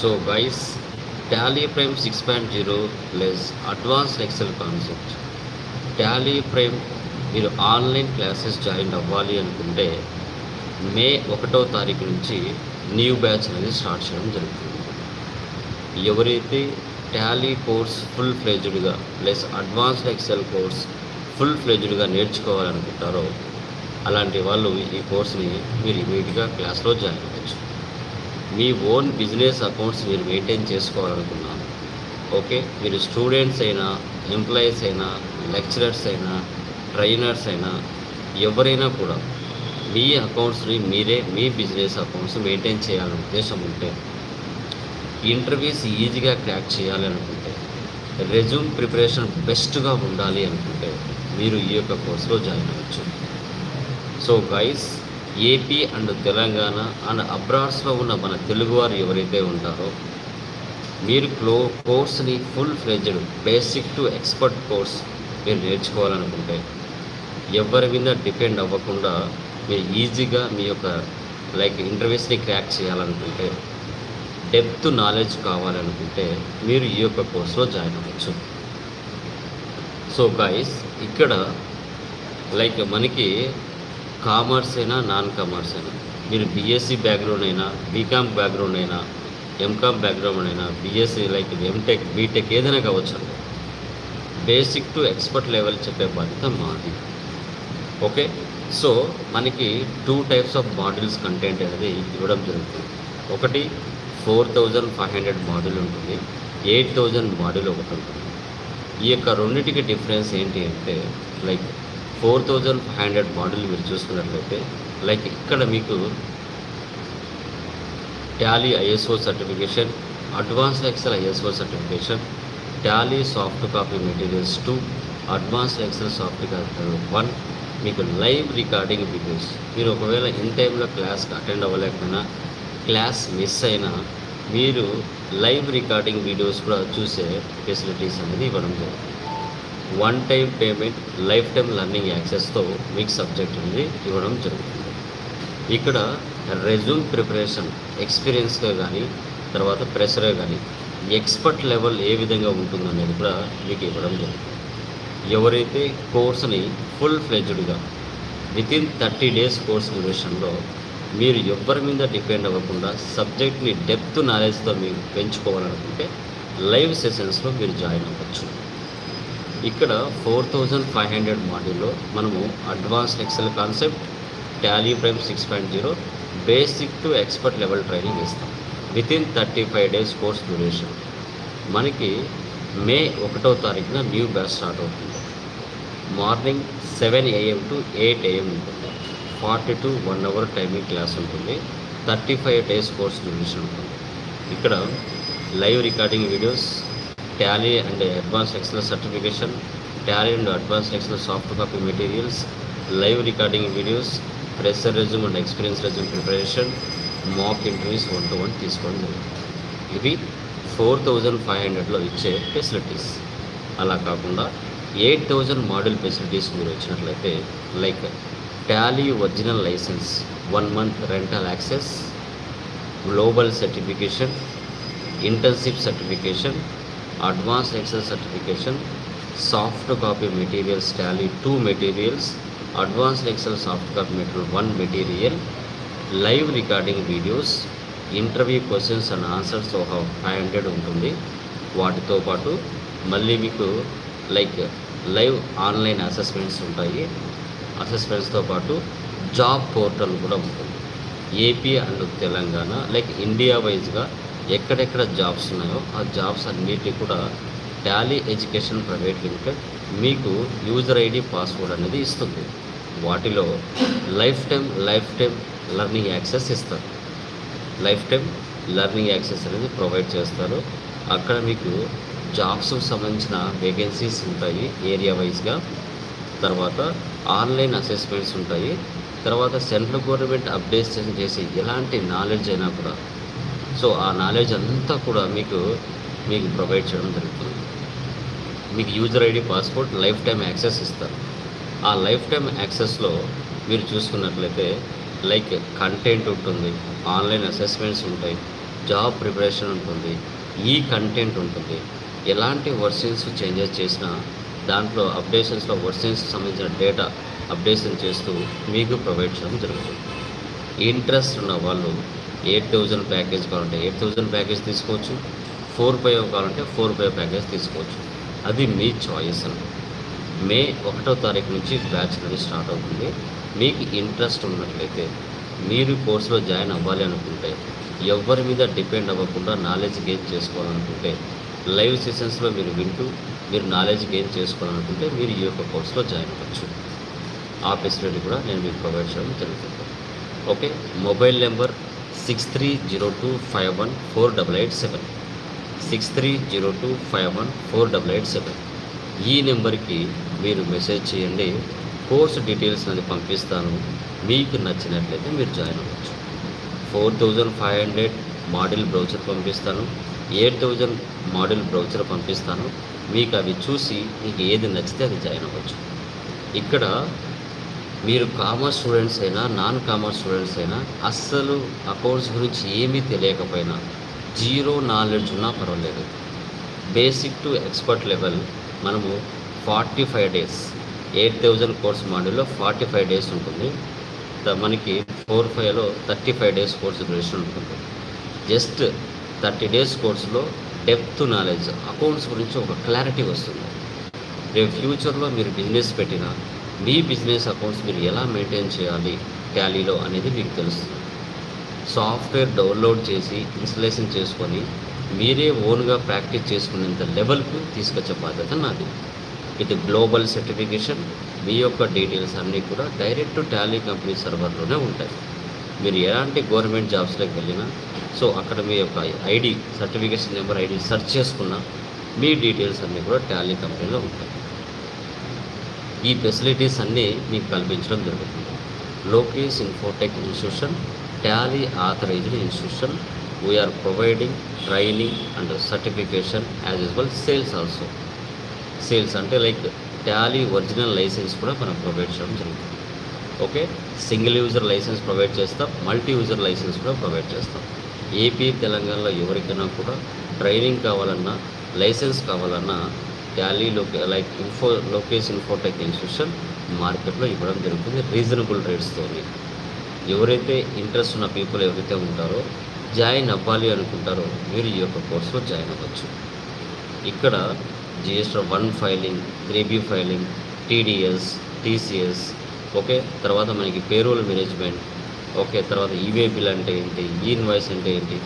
So guys Tally Prime six point zero plus advanced Excel concept Tally Prime మీరు online classes join అవ్వాలి అనుకుంటే మే ఒకటో తారీఖు నుంచి న్యూ బ్యాచ్ అనేది స్టార్ట్ చేయడం జరుగుతుంది. ఎవరైతే Tally course full ఫ్లెజ్డ్గా plus advanced Excel course full ఫ్లెజ్డ్గా నేర్చుకోవాలనుకుంటారో అలాంటి వాళ్ళు ఈ కోర్స్ని మీరు ఇమీడియట్గా క్లాస్లో జాయిన్ అవ్వచ్చు. మీ ఓన్ బిజినెస్ అకౌంట్స్ మీరు మెయింటైన్ చేసుకోవాలనుకున్నాను. ఓకే? మీరు స్టూడెంట్స్ అయినా ఎంప్లాయీస్ అయినా లెక్చరర్స్ అయినా ట్రైనర్స్ అయినా ఎవరైనా కూడా మీ అకౌంట్స్ని మీరే మీ బిజినెస్ అకౌంట్స్ మెయింటైన్ చేయాలనే ఉద్దేశం ఉంటే ఇంటర్వ్యూస్ ఈజీగా క్రాక్ చేయాలి అనుకుంటే రెజ్యూమ్ ప్రిపరేషన్ బెస్ట్గా ఉండాలి అనుకుంటే మీరు ఈ యొక్క కోర్సులో జాయిన్ అవ్వచ్చు. So guys AP and Telangana and అబ్రాడ్స్లో ఉన్న మన తెలుగువారు ఎవరైతే ఉంటారో మీరు క్లో కోర్స్ని full fledged basic to expert course మీరు నేర్చుకోవాలనుకుంటే ఎవరి మీద డిపెండ్ అవ్వకుండా మీరు ఈజీగా మీ యొక్క లైక్ ఇంటర్వ్యూస్ని క్రాక్ చేయాలనుకుంటే డెప్త్ నాలెడ్జ్ కావాలనుకుంటే మీరు ఈ యొక్క కోర్సులో జాయిన్ అవ్వచ్చు. సో గైస్ ఇక్కడ లైక్ మనకి కామర్స్ అయినా నాన్ కామర్స్ అయినా. మీరు బీఎస్సీ బ్యాక్గ్రౌండ్ అయినా బీకామ్ బ్యాక్గ్రౌండ్ అయినా ఎంకామ్ బ్యాక్గ్రౌండ్ అయినా బీఎస్సీ లైక్ ఎంటెక్ బీటెక్ ఏదైనా కావచ్చు అండి. బేసిక్ టు ఎక్స్పర్ట్ లెవెల్ చెప్పే బాధ్యత మాది. ఓకే? సో మనకి two types of modules content అనేది ఇవ్వడం జరుగుతుంది. ఒకటి four thousand five hundred module ఉంటుంది. ఎయిట్ థౌజండ్ మాడ్యూల్ ఒకటి ఉంటుంది. ఈ యొక్క రెండింటికి డిఫరెన్స్ ఏంటి అంటే like four thousand five hundred model మీరు చూసుకున్నట్లయితే లైక్ ఇక్కడ మీకు Tally ISO certification advance Excel ISO certification Tally soft copy materials two advanced Excel soft copy one మీకు లైవ్ రికార్డింగ్ వీడియోస్. మీరు ఒకవేళ ఇన్ టైంలో క్లాస్కి అటెండ్ అవ్వలేకపోయినా క్లాస్ మిస్ అయినా మీరు లైవ్ రికార్డింగ్ వీడియోస్ కూడా చూసే ఫెసిలిటీస్ అనేది ఇవ్వడం జరుగుతుంది. One time payment lifetime learning యాక్సెస్తో మీకు సబ్జెక్ట్ అనేది ఇవ్వడం జరుగుతుంది. ఇక్కడ రెజ్యూమ్ ప్రిపరేషన్ ఎక్స్పీరియన్స్గా కానీ తర్వాత ప్రెషర్గా కానీ ఎక్స్పర్ట్ లెవెల్ ఏ విధంగా ఉంటుందనేది కూడా మీకు ఇవ్వడం జరుగుతుంది. ఎవరైతే కోర్స్ని ఫుల్ ఫ్లెజ్డ్గా within thirty days course డ్యూరేషన్లో మీరు ఎవ్వరి మీద డిపెండ్ అవ్వకుండా సబ్జెక్ట్ని డెప్త్ నాలెడ్జ్తో మీరు పెంచుకోవాలనుకుంటే లైవ్ సెషన్స్లో మీరు జాయిన్ అవ్వచ్చు. ఇక్కడ ఫోర్ థౌజండ్ ఫైవ్ హండ్రెడ్ మాడ్యూల్లో మనము advance Excel concept Tally Prime six point zero basic to expert level training ఇస్తాం. Within thirty five days course duration. మనకి మే ఒకటో తారీఖున న్యూ బ్యాచ్ స్టార్ట్ అవుతుంది. Morning seven AM to eight AM ఉంటుంది. Forty to one hour timing class ఉంటుంది. Thirty five days course duration ఉంటుంది. ఇక్కడ live recording videos Tally and advance Excel certification Tally and advance Excel soft copy materials live recording videos fresher resume and experience resume preparation mock interviews one to one తీసుకోవడం జరుగుతుంది ఇవి four thousand five హండ్రెడ్లో ఇచ్చే facilities అలా కాకుండా eight thousand model facilities మీరు వచ్చినట్లయితే like Tally original licence one month rental access global certification internship certification advance Excel certification soft copy materials Tally two materials advanced Excel soft copy material one material live recording videos interview questions and answers ఒక five hundred ఉంటుంది. వాటితో పాటు మళ్ళీ మీకు like live online assessments ఉంటాయి. అసెస్మెంట్స్తో పాటు job portal కూడా ఉంటుంది. AP and Telangana like India వైజ్గా ఎక్కడెక్కడ జాబ్స్ ఉన్నాయో ఆ జాబ్స్ అన్నిటి కూడా టాలీ ఎడ్యుకేషన్ ప్రైవేట్ లిమిటెడ్ మీకు యూజర్ ఐడి పాస్వర్డ్ అనేది ఇస్తుంది. వాటిలో lifetime life time learning access ఇస్తారు. లైఫ్ టైం లర్నింగ్ యాక్సెస్ అనేది ప్రొవైడ్ చేస్తారు. అక్కడ మీకు జాబ్స్కి సంబంధించిన వేకెన్సీస్ ఉంటాయి ఏరియా వైజ్గా. తర్వాత ఆన్లైన్ అసెస్మెంట్స్ ఉంటాయి. తర్వాత సెంట్రల్ గవర్నమెంట్ అప్డేషన్ చేసి ఎలాంటి నాలెడ్జ్ అయినా కూడా సో ఆ నాలెడ్జ్ అంతా కూడా మీకు మీకు ప్రొవైడ్ చేయడం జరుగుతుంది. మీకు user ID passport lifetime access ఇస్తారు. ఆ లైఫ్ టైం యాక్సెస్లో మీరు చూసుకున్నట్లయితే లైక్ కంటెంట్ ఉంటుంది ఆన్లైన్ అసెస్మెంట్స్ ఉంటాయి జాబ్ ప్రిపరేషన్ ఉంటుంది ఈ కంటెంట్ ఉంటుంది. ఎలాంటి వర్షన్స్ చేంజెస్ చేసినా దాంట్లో అప్డేషన్స్లో వర్షన్స్ సంబంధించిన డేటా అప్డేషన్ చేస్తూ మీకు ప్రొవైడ్ చేయడం జరుగుతుంది. ఇంట్రెస్ట్ ఉన్న వాళ్ళు ఎయిట్ థౌజండ్ ప్యాకేజ్ కావాలంటే ఎయిట్ థౌజండ్ ప్యాకేజ్ తీసుకోవచ్చు. ఫోర్ ఫైవ్ కావాలంటే ఫోర్ ఫైవ్ ప్యాకేజ్ తీసుకోవచ్చు. అది మీ చాయిస్ అండి మే ఒకటో తారీఖు నుంచి బ్యాచ్ అనేది స్టార్ట్ అవుతుంది. మీకు ఇంట్రెస్ట్ ఉన్నట్లయితే మీరు కోర్సులో జాయిన్ అవ్వాలి అనుకుంటే ఎవరి మీద డిపెండ్ అవ్వకుండా నాలెడ్జ్ గెయిన్ చేసుకోవాలనుకుంటే లైవ్ సెషన్స్లో మీరు వింటూ మీరు నాలెడ్జ్ గెయిన్ చేసుకోవాలనుకుంటే మీరు ఈ యొక్క కోర్సులో జాయిన్ అవ్వచ్చు. ఆ ఫెసిలిటీ కూడా నేను మీకు ప్రొవైడ్ చేయడం జరుగుతుంది. Okay? Mobile number six three zero two five one four double eight seven. Six three zero two five one four double eight seven. ఈ నెంబర్కి మీరు మెసేజ్ చేయండి. కోర్సు డీటెయిల్స్ అనేది పంపిస్తాను. మీకు నచ్చినట్లయితే మీరు జాయిన్ అవ్వచ్చు. Four thousand five hundred model brochure పంపిస్తాను. ఎయిట్ థౌజండ్ మోడల్ బ్రౌచర్ పంపిస్తాను. మీకు అవి చూసి మీకు ఏది నచ్చితే అది జాయిన్ అవ్వచ్చు. ఇక్కడ మీరు కామర్స్ స్టూడెంట్స్ అయినా నాన్ కామర్స్ స్టూడెంట్స్ అయినా అస్సలు అకౌంట్స్ గురించి ఏమీ తెలియకపోయినా జీరో నాలెడ్జ్ ఉన్నా పర్వాలేదు. బేసిక్ టు ఎక్స్పర్ట్ లెవెల్ మనము forty five days eight thousand course మాడ్యూల్లో ఫార్టీ ఫైవ్ డేస్ ఉంటుంది. త- మనకి ఫోర్ ఫైవ్లో thirty five days course duration ఉంటుంది. జస్ట్ థర్టీ డేస్ కోర్సులో డెప్త్ నాలెడ్జ్ అకౌంట్స్ గురించి ఒక క్లారిటీ వస్తుంది. రేపు ఫ్యూచర్లో మీరు బిజినెస్ పెట్టినా మీ బిజినెస్ అకౌంట్స్ మీరు ఎలా మెయింటైన్ చేయాలి టాలీలో అనేది మీకు తెలుస్తుంది. సాఫ్ట్వేర్ డౌన్లోడ్ చేసి ఇన్స్టలేషన్ చేసుకొని మీరే ఓన్గా ప్రాక్టీస్ చేసుకునేంత లెవెల్కు తీసుకొచ్చే బాధ్యత నాది. ఇది గ్లోబల్ సర్టిఫికేషన్. మీ యొక్క డీటెయిల్స్ అన్నీ కూడా డైరెక్ట్ టాలీ కంపెనీ సర్వర్లోనే ఉంటాయి. మీరు ఎలాంటి గవర్నమెంట్ జాబ్స్లోకి వెళ్ళినా సో అక్కడ మీ యొక్క ID certification number ID search చేసుకున్నా మీ డీటెయిల్స్ అన్నీ కూడా టాలీ కంపెనీలో ఉంటాయి. ఈ ఫెసిలిటీస్ అన్నీ మీకు కల్పించడం జరుగుతుంది. Lokesh Infotech institution Tally authorised institution we're providing training and certification as usual sales also sales అంటే లైక్ ట్యాలీ ఒరిజినల్ లైసెన్స్ కూడా మనం ప్రొవైడ్ చేయడం జరుగుతుంది. Okay single user licence provide చేస్తాం మల్టీ యూజర్ లైసెన్స్ కూడా ప్రొవైడ్ చేస్తాం. ఏపీ తెలంగాణలో ఎవరికైనా కూడా ట్రైనింగ్ కావాలన్నా లైసెన్స్ కావాలన్నా ట్యాలీ లోకే like Info Lokesh Infotech institution మార్కెట్లో ఇవ్వడం జరుగుతుంది రీజనబుల్ రేట్స్తోని. ఎవరైతే ఇంట్రెస్ట్ ఉన్న పీపుల్ ఎవరైతే ఉంటారో జాయిన్ అవ్వాలి అనుకుంటారో మీరు ఈ యొక్క కోర్సులో జాయిన్ అవ్వచ్చు. ఇక్కడ GST one filing three B filing TDS TCS okay? తర్వాత మనకి పేరోల్ మేనేజ్మెంట్ ఓకే? తర్వాత ఈవే బిల్ అంటే ఏంటి ఈ ఇన్వాయిస్ అంటే ఏంటి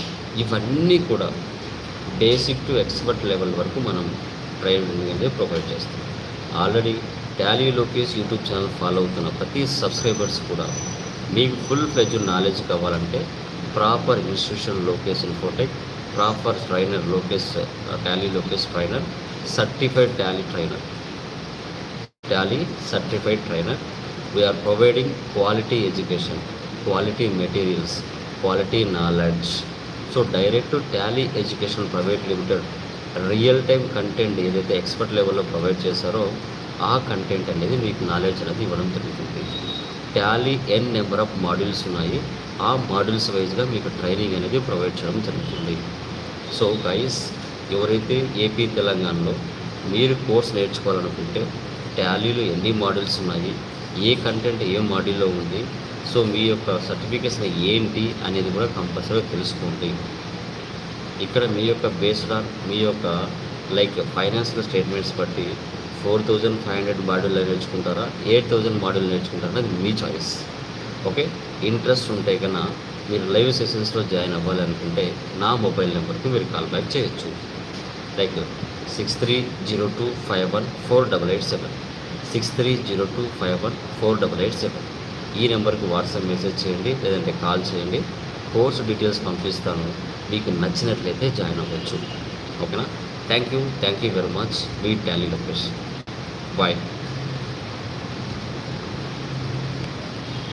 ఇవన్నీ కూడా బేసిక్ టు ఎక్స్పర్ట్ లెవెల్ వరకు మనం ట్రైనింగ్ అనేది ప్రొవైడ్ చేస్తాం already Tally Lokesh YouTube channel follow అవుతున్న ప్రతి సబ్స్క్రైబర్స్ కూడా మీకు ఫుల్ ఫ్లెజ్ నాలెడ్జ్ కావాలంటే proper institution Lokesh Infotech proper trainer Lokesh Tally Lokesh trainer certified Tally trainer. Tally certified trainer. We're providing quality education quality materials quality knowledge so direct Tally education private limited real time content ఏదైతే expert లెవెల్లో provide చేశారో ఆ content అనేది మీకు knowledge అనేది ఇవ్వడం జరుగుతుంది. Tally n number of modules ఉన్నాయి. ఆ మాడ్యూల్స్ వైజ్గా మీకు ట్రైనింగ్ అనేది ప్రొవైడ్ చేయడం జరుగుతుంది. సో గైస్ ఎవరైతే ఏపీ తెలంగాణలో మీరు కోర్స్ నేర్చుకోవాలనుకుంటే టాలీలో ఎన్ని మాడ్యూల్స్ ఉన్నాయి ఏ కంటెంట్ ఏ మాడ్యూల్లో ఉంది సో మీ యొక్క సర్టిఫికేషన్ ఏంటి అనేది కూడా కంపల్సరీ తెలుసుకోండి. ఇక్కడ మీ యొక్క బేస్డ్ ఆన్ మీ యొక్క లైక్ ఫైనాన్షియల్ స్టేట్మెంట్స్ బట్టి four thousand five hundred module నేర్చుకుంటారా? Eight thousand module నేర్చుకుంటారా? అది మీ చాయిస్ ఓకే ఇంట్రెస్ట్ ఉంటే కన్నా మీరు లైవ్ సెషన్స్లో జాయిన్ అవ్వాలి అనుకుంటే నా మొబైల్ నెంబర్కి మీరు కాల్ బ్యాక్ చేయొచ్చు. Like six three zero two five one four double eight seven six three zero two five one four double eight seven ఈ నెంబర్కి వాట్సాప్ మెసేజ్ చేయండి లేదంటే కాల్ చేయండి. కోర్స్ డీటెయిల్స్ పంపిస్తాను. మీకు నచ్చినట్లయితే జాయిన్ అవ్వచ్చు. ఓకేనా? Thank you. Thank you very much. Me Tally Lokesh bye.